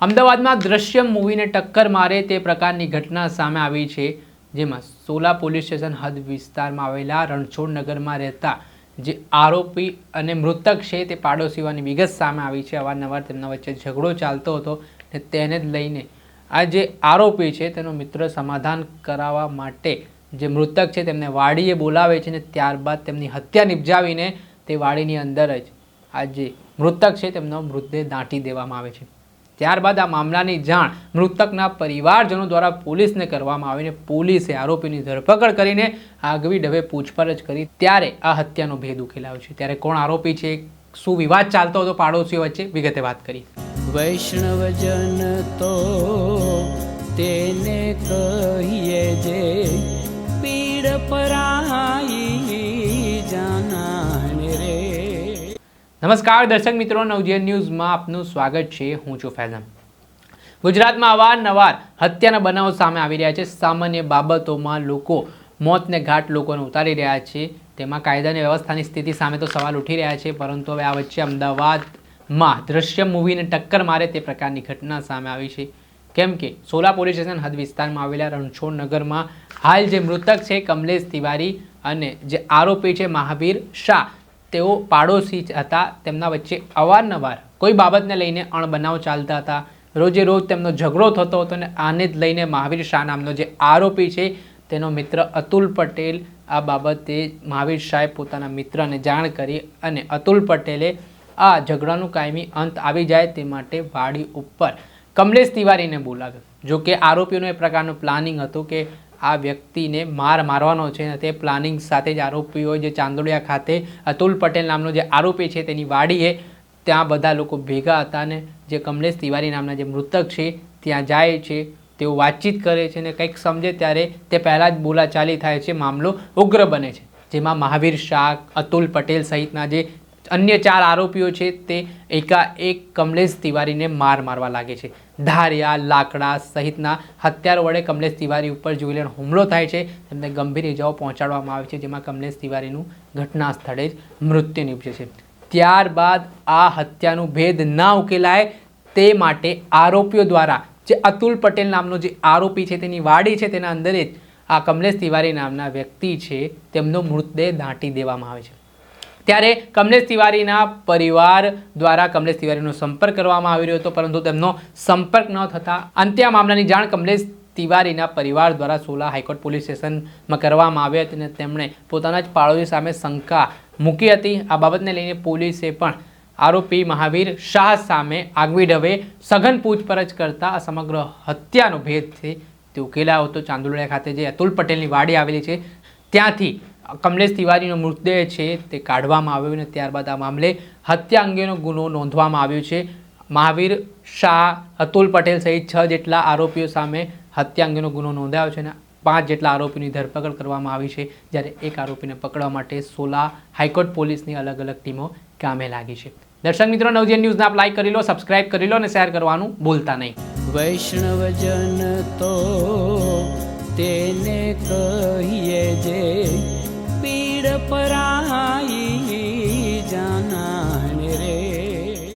અમદાવાદમાં દ્રશ્યમ મૂવીને ટક્કર મારે તે પ્રકારની ઘટના સામે આવી છે, જેમાં સોલા પોલીસ સ્ટેશન હદ વિસ્તારમાં આવેલા રણછોડ નગરમાં રહેતા જે આરોપી અને મૃતક છે તે પાડોશીઓની વિગત સામે આવી છે. અવારનવાર તેમના વચ્ચે ઝઘડો ચાલતો હતો ને તેને જ લઈને આ જે આરોપી છે તેનો મિત્ર સમાધાન કરાવવા માટે જે મૃતક છે તેમને વાડીએ બોલાવે છે ને ત્યારબાદ તેમની હત્યા નિપજાવીને તે વાડીની અંદર જ આ જે મૃતક છે તેમનો મૃતદેહ દાંટી દેવામાં આવે છે. ત્યારબાદ આ મામલાની જાણ મૃતકના પરિવારજનો દ્વારા પોલીસને કરવામાં આવીને પોલીસે આરોપીની ધરપકડ કરીને આગવી ડબે પૂછપરછ કરી ત્યારે આ હત્યાનો ભેદ ઉકેલાયો છે. ત્યારે કોણ આરોપી છે, શું વિવાદ ચાલતો હતો પાડોશીઓ વચ્ચે? વિગતે વાત કરી વૈષ્ણવજન તો તેને કહીએ જે નમસ્કાર, દર્શક મિત્રો, નવજીવન ન્યૂઝમાં આપનું સ્વાગત છે. હું છું ફૈઝમ. ગુજરાતમાં અવારનવાર હત્યાના બનાવો સામે આવી રહ્યા છે. સામાન્ય બાબતોમાં લોકો મોતને ઘાટ લોકોને ઉતારી રહ્યા છે. તેમાં કાયદાની વ્યવસ્થાની સ્થિતિ સામે તો સવાલ ઉઠી રહ્યા છે, પરંતુ હવે આ વચ્ચે અમદાવાદમાં દ્રશ્ય મૂવીને ટક્કર મારે તે પ્રકારની ઘટના સામે આવી છે. કેમ કે સોલા પોલીસ સ્ટેશન હદ વિસ્તારમાં આવેલા રણછોડનગરમાં હાલ જે મૃતક છે, કમલેશ તિવારી અને જે આરોપી છે, મહાવીર શાહ તેઓ પાડોશી હતા. તેમના વચ્ચે અવારનવાર કોઈ બાબતને લઈને અણબનાવ ચાલતા હતા. રોજે રોજ તેમનો ઝઘડો થતો હતો અને આને જ લઈને મહાવીર શાહ નામનો જે આરોપી છે, તેનો મિત્ર અતુલ પટેલ, આ બાબતે મહાવીર શાહે પોતાના મિત્રને જાણ કરી અને અતુલ પટેલે આ ઝઘડાનું કાયમી અંત આવી જાય તે માટે વાડી ઉપર કમલેશ તિવારીને બોલાવ્યો. જો કે આરોપીનું એ પ્રકારનું પ્લાનિંગ હતું કે આ વ્યક્તિને માર મારવાનો છે અને તે પ્લાનિંગ સાથે જ આરોપીઓ જે ચાંદોડિયા ખાતે અતુલ પટેલ નામનો જે આરોપી છે, તેની વાડીએ ત્યાં બધા લોકો ભેગા હતા અને જે કમલેશ તિવારી નામના જે મૃતક છે, ત્યાં જાય છે. તેઓ વાતચીત કરે છે અને કંઈક સમજે ત્યારે તે પહેલાં જ બોલાચાલી થાય છે. મામલો ઉગ્ર બને છે. જેમાં મહાવીર શાહ, અતુલ પટેલ સહિતના જે અન્ય ચાર આરોપીઓ છે તે એકાએક કમલેશ તિવારીને માર મારવા લાગે છે. ધારિયા, લાકડા સહિતના હથિયારો વડે કમલેશ તિવારી ઉપર જોઈને હુમલો થાય છે. તેમને ગંભીર ઇજાઓ પહોંચાડવામાં આવે છે, જેમાં કમલેશ તિવારીનું ઘટના સ્થળે જ મૃત્યુ નીપજે છે. ત્યારબાદ આ હત્યાનું ભેદ ના ઉકેલાય તે માટે આરોપીઓ દ્વારા જે અતુલ પટેલ નામનો જે આરોપી છે, તેની વાડી છે, તેના અંદર જ આ કમલેશ તિવારી નામના વ્યક્તિ છે, તેમનો મૃતદેહ દાંટી દેવામાં આવે છે. ત્યારે કમલેશ તિવારીના પરિવાર દ્વારા કમલેશ તિવારીનો સંપર્ક કરવામાં આવી રહ્યો હતો, પરંતુ તેમનો સંપર્ક ન થતાં અંતે આ મામલાની જાણ કમલેશ તિવારીના પરિવાર દ્વારા સોલા હાઈકોર્ટ પોલીસ સ્ટેશનમાં કરવામાં આવી હતી અને તેમણે પોતાના જ પાડોશી સામે શંકા મૂકી હતી. આ બાબતને લઈને પોલીસે પણ આરોપી મહાવીર શાહ સામે આગવી ઢબે સઘન પૂછપરછ કરતા આ સમગ્ર હત્યાનો ભેદ છે તે ઉકેલાયો હતો. ચાંદોડિયા ખાતે જે અતુલ પટેલની વાડી આવેલી છે, ત્યાંથી કમલેશ તિવારીનો મૃતદેહ છે તે કાઢવામાં આવ્યો અને ત્યારબાદ આ મામલે હત્યા અંગેનો ગુનો નોંધવામાં આવ્યો છે. મહાવીર શાહ, અતુલ પટેલ સહિત છ જેટલા આરોપીઓ સામે હત્યા અંગેનો ગુનો નોંધાયો છે અને પાંચ જેટલા આરોપીની ધરપકડ કરવામાં આવી છે. જ્યારે એક આરોપીને પકડવા માટે સોલા હાઈકોર્ટ પોલીસની અલગ અલગ ટીમો કામે લાગી છે. દર્શક મિત્રો, નવજીવન ન્યૂઝને આપ લાઈક કરી લો સબસ્ક્રાઇબ કરી લો અને શેર કરવાનું ભૂલતા નહીં. વૈષ્ણવજન તો તેને કહીએ જે